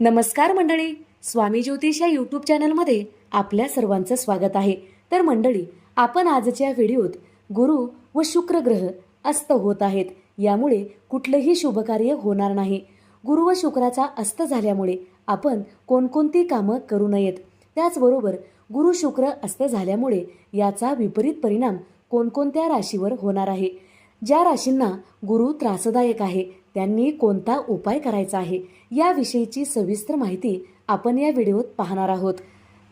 नमस्कार मंडळी स्वामी ज्योतिष या यूट्यूब चॅनलमध्ये आपल्या सर्वांचं स्वागत आहे. तर मंडळी आपण आजच्या व्हिडिओत गुरु व शुक्र ग्रह अस्त होत आहेत. यामुळे कुठलंही शुभकार्य होणार नाही. गुरु व शुक्राचा अस्त झाल्यामुळे आपण कोणकोणती कामं करू नयेत. त्याचबरोबर गुरु शुक्र अस्त झाल्यामुळे याचा विपरीत परिणाम कोणकोणत्या राशीवर होणार आहे. ज्या राशींना गुरु त्रासदायक आहे त्यांनी कोणता उपाय करायचा आहे याविषयीची सविस्तर माहिती आपण या व्हिडिओत पाहणार आहोत.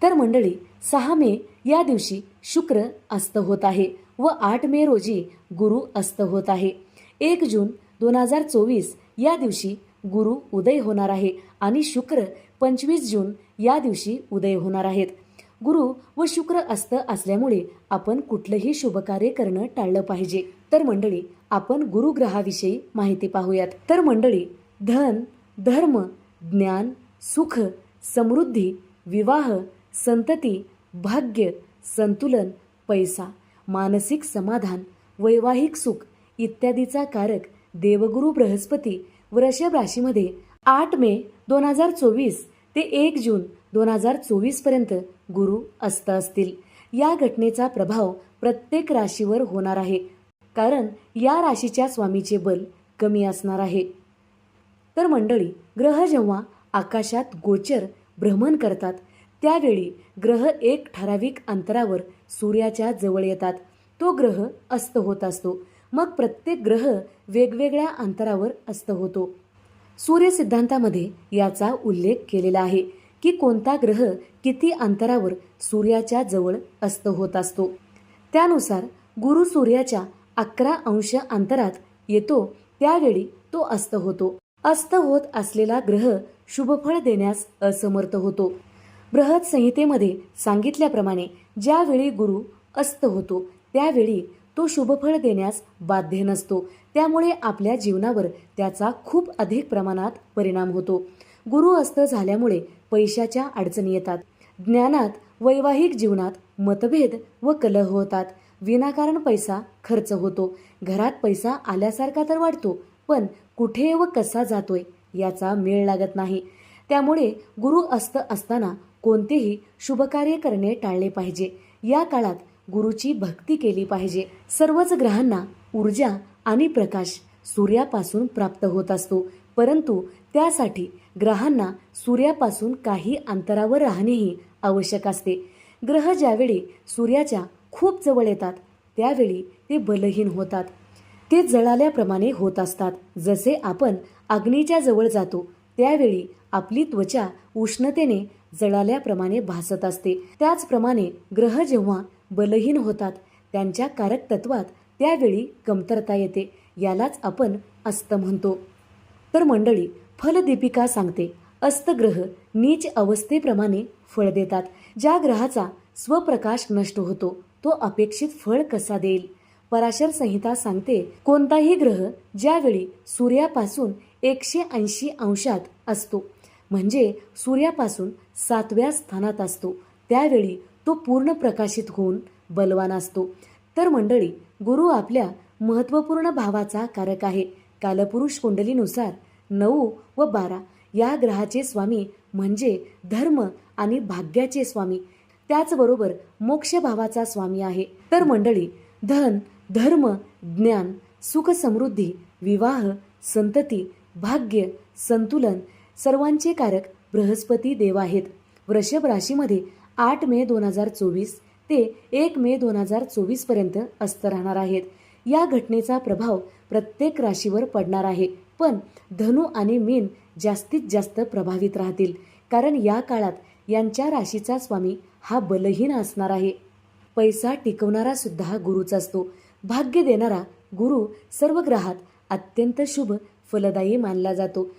तर मंडळी सहा मे या दिवशी शुक्र अस्त होत आहे व आठ मे रोजी गुरु अस्त होत आहे. एक जून दोन हजार चोवीस या दिवशी गुरु उदय होणार आहे आणि शुक्र पंचवीस जून या दिवशी उदय होणार आहेत. गुरु व शुक्र अस्त असल्यामुळे आपण कुठलंही शुभकार्य करणं टाळलं पाहिजे. तर मंडळी आपण गुरुग्रहाविषयी माहिती पाहूयात. तर मंडळी धन धर्म ज्ञान सुख समृद्धी विवाह संतती भाग्य संतुलन पैसा मानसिक समाधान वैवाहिक सुख इत्यादीचा कारक देवगुरु बृहस्पती वृषभ राशीमध्ये आठ मे दोन हजार चोवीस ते एक जून दोन हजार चोवीसपर्यंत गुरु अस्त असतील. या घटनेचा प्रभाव प्रत्येक राशीवर होणार आहे. कारण या राशीच्या स्वामीचे बल कमी असणार आहे. तर मंडळी ग्रह जेव्हा आकाशात गोचर भ्रमण करतात त्यावेळी ग्रह एक ठराविक अंतरावर सूर्याच्या जवळ येतात. तो ग्रह अस्त होत असतो. मग प्रत्येक ग्रह वेगवेगळ्या अंतरावर अस्त होतो. सूर्य सिद्धांतामध्ये याचा उल्लेख केलेला आहे की कोणता ग्रह किती अंतरावर सूर्याच्या जवळ अस्त होत असतो. त्यानुसार गुरु सूर्याच्या अकरा अंश अंतरात येतो त्यावेळी तो अस्त होतो. अस्त होत असलेला ग्रह शुभफळ देण्यास असमर्थ होतो. बृहत संहितेमध्ये सांगितल्याप्रमाणे ज्यावेळी गुरु अस्त होतो त्यावेळी तो शुभफळ देण्यास बाध्य नसतो. त्यामुळे आपल्या जीवनावर त्याचा खूप अधिक प्रमाणात परिणाम होतो. गुरु अस्त झाल्यामुळे पैशाच्या अडचणी येतात. ज्ञानात वैवाहिक जीवनात मतभेद व कलह होतात. विनाकारण पैसा खर्च होतो. घरात पैसा आल्यासारखा तर वाटतो पण कुठे व कसा जातोय याचा मेळ लागत नाही. त्यामुळे गुरु अस्त असताना कोणतेही शुभकार्य करणे टाळले पाहिजे. या काळात गुरुची भक्ती केली पाहिजे. सर्वच ग्रहांना ऊर्जा आणि प्रकाश सूर्यापासून प्राप्त होत असतो. परंतु त्यासाठी ग्रहांना सूर्यापासून काही अंतरावर राहणेही आवश्यक असते. ग्रह ज्यावेळी सूर्याच्या खूप जवळ येतात त्यावेळी ते बलहीन होतात. ते जळाल्याप्रमाणे होत असतात. जसे आपण अग्नीच्या जवळ जातो त्यावेळी आपली त्वचा उष्णतेने जळाल्याप्रमाणे भासत असते. त्याचप्रमाणे ग्रह जेव्हा बलहीन होतात त्यांच्या कारक तत्वात त्यावेळी कमतरता येते यालाच आपण अस्त म्हणतो. तर मंडळी फलदीपिका सांगते अस्तग्रह नीच अवस्थेप्रमाणे फळ देतात. ज्या ग्रहाचा स्वप्रकाश नष्ट होतो तो अपेक्षित फळ कसा देईल? पराशर संहिता सांगते कोणताही ग्रह ज्यावेळी सूर्यापासून एकशे ऐंशी अंशात असतो म्हणजे सूर्यापासून सातव्या स्थानात असतो त्यावेळी तो पूर्ण प्रकाशित होऊन बलवान असतो. तर मंडळी गुरु आपल्या महत्त्वपूर्ण भावाचा कारक आहे. कालपुरुष कुंडलीनुसार नऊ व बारा या ग्रहाचे स्वामी म्हणजे धर्म आणि भाग्याचे स्वामी. त्याचबरोबर मोक्ष भावाचा स्वामी आहे. तर मंडळी धन धर्म ज्ञान सुख समृद्धी विवाह संतती भाग्य संतुलन सर्वांचे कारक बृहस्पती देव आहेत. वृषभ राशीमध्ये आठ मे दोन हजार चोवीस ते एक मे दोन हजार चोवीसपर्यंत अस्त राहणार आहेत. या घटनेचा प्रभाव प्रत्येक राशीवर पडणार आहे. पण धनु आणि मीन जास्तीत जास्त प्रभावित राहतील. कारण या काळात यांच्या राशीचा स्वामी हा बलहीन असणार आहे. पैसा टिकवणारा सुद्धा हा गुरुच असतो. भाग्य देणारा गुरु सर्व ग्रहात अत्यंत शुभ फलदायी मानला जातो.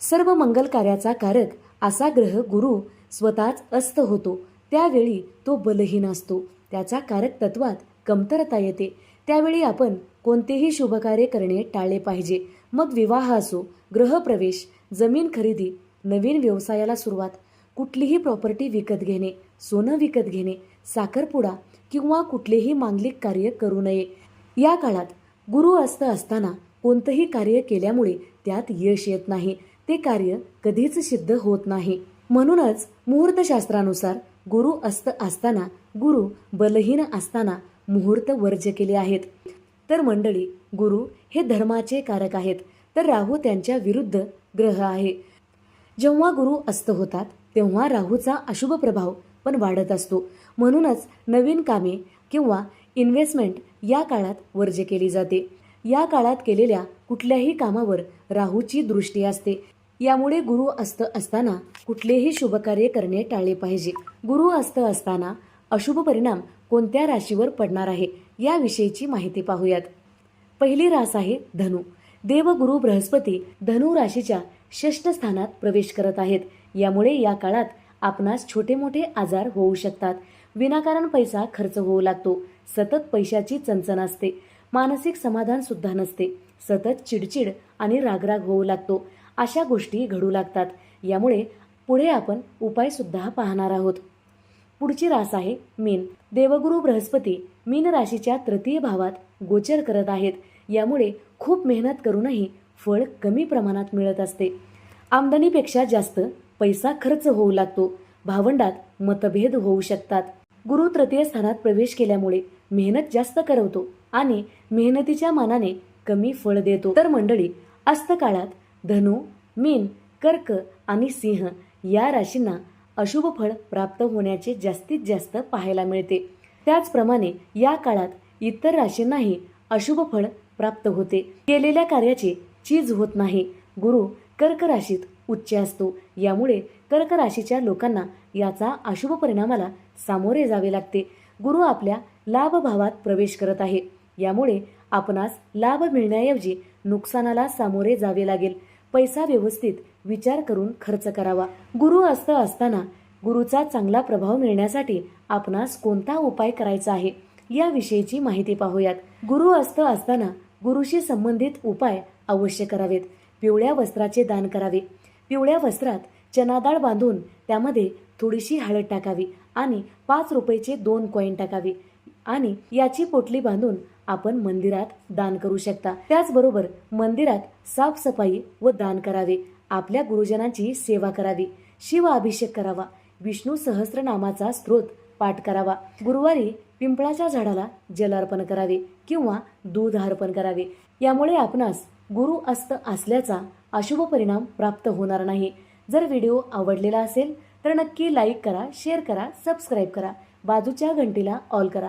सर्व मंगल कार्याचा कारक असा ग्रह गुरु स्वतःच अस्त होतो. त्यावेळी तो बलहीन असतो. त्याचा कारक तत्वात कमतरता येते. त्यावेळी आपण कोणतेही शुभकार्य करणे टाळले पाहिजे. मग विवाह असो गृहप्रवेश जमीन खरेदी नवीन व्यवसायाला सुरुवात कुठलीही प्रॉपर्टी विकत घेणे सोनं विकत घेणे साखरपुडा किंवा कुठलेही मांगलिक कार्य करू नये. या काळात गुरु अस्त असताना कोणतंही कार्य केल्यामुळे त्यात यश येत नाही. ते कार्य कधीच सिद्ध होत नाही. म्हणूनच मुहूर्तशास्त्रानुसार गुरु अस्त असताना गुरु बलहीन असताना मुहूर्त वर्ज्य केले आहेत. तर मंडळी गुरु हे धर्माचे कारक आहेत. तर राहू त्यांच्या विरुद्ध ग्रह आहे. जेव्हा गुरु अस्त होतात तेव्हा राहूचा अशुभ प्रभाव पण वाढत असतो. म्हणूनच नवीन कामे किंवा इन्व्हेस्टमेंट या काळात वर्ज्य केली जाते. या काळात केलेल्या कुठल्याही कामावर राहूची दृष्टी असते. यामुळे गुरु अस्त असताना कुठलेही शुभकार्य करणे टाळले पाहिजे. गुरु अस्त असताना अशुभ परिणाम कोणत्या राशीवर पडणार आहे याविषयीची माहिती पाहूयात. पहिली रास आहे धनु. देवगुरु बृहस्पती धनु राशीच्या षष्ठ स्थानात प्रवेश करत आहेत. यामुळे या काळात आपणास छोटे मोठे आजार होऊ शकतात. विनाकारण पैसा खर्च होऊ लागतो. सतत पैशाची चणचण असते. मानसिक समाधान सुद्धा नसते. सतत चिडचिड आणि रागराग होऊ लागतो. अशा गोष्टी घडू लागतात. यामुळे पुढे आपण उपायसुद्धा पाहणार आहोत. पुढची रास आहे मीन. देवगुरु बृहस्पती मीन राशीच्या तृतीय भावात गोचर करत आहेत. यामुळे खूप मेहनत करूनही फळ कमी प्रमाणात मिळत असते. आमदनीपेक्षा जास्त पैसा खर्च होऊ लागतो. भावंडात मतभेद होऊ शकतात. गुरु तृतीय स्थानात प्रवेश केल्यामुळे मेहनत जास्त करवतो आणि मेहनतीच्या मानाने कमी फळ देतो. तर मंडळी अस्तकाळात धनु मीन कर्क आणि सिंह या राशींना अशुभ फळ प्राप्त होण्याचे जास्तीत जास्त पाहायला मिळते. त्याचप्रमाणे या काळात इतर राशींनाही अशुभ फळ प्राप्त होते. केलेल्या कार्याचे चीज होत नाही. गुरु कर्क राशीत उच्च असतो. यामुळे कर्क राशीच्या लोकांना याचा अशुभ परिणामाला सामोरे जावे लागते. गुरु आपल्या लाभभावात प्रवेश करत आहे. यामुळे आपणास लाभ मिळण्याऐवजी नुकसानाला सामोरे जावे लागेल. पैसा व्यवस्थित विचार करून खर्च करावा. गुरु अस्त असताना गुरुचा चांगला प्रभाव मिळण्यासाठी आपणास कोणता उपाय करायचा आहे याविषयीची माहिती पाहूयात. गुरु अस्त असताना गुरुशी संबंधित उपाय अवश्य करावेत. पिवळ्या वस्त्राचे दान करावे. पिवळ्या वस्त्रात चनादाळ बांधून त्यामध्ये थोडीशी हळद टाकावी आणि पाच रुपयाचे दोन कॉईन टाकावे आणि याची पोटली बांधून आपण मंदिरात दान करू शकता. त्याचबरोबर मंदिरात साफसफाई व दान करावे. आपल्या गुरुजनांची सेवा करावी. शिव अभिषेक करावा. विष्णू सहस्रनामाचा स्त्रोत पाठ करावा. गुरुवारी पिंपळाच्या झाडाला जल अर्पण करावे किंवा दूध अर्पण करावे. यामुळे आपणास गुरु अस्त असल्याचा अशुभ परिणाम प्राप्त होणार नाही. जर व्हिडिओ आवडलेला असेल तर नक्की लाईक करा शेअर करा सबस्क्राईब करा. बाजूच्या घंटीला ऑल करा.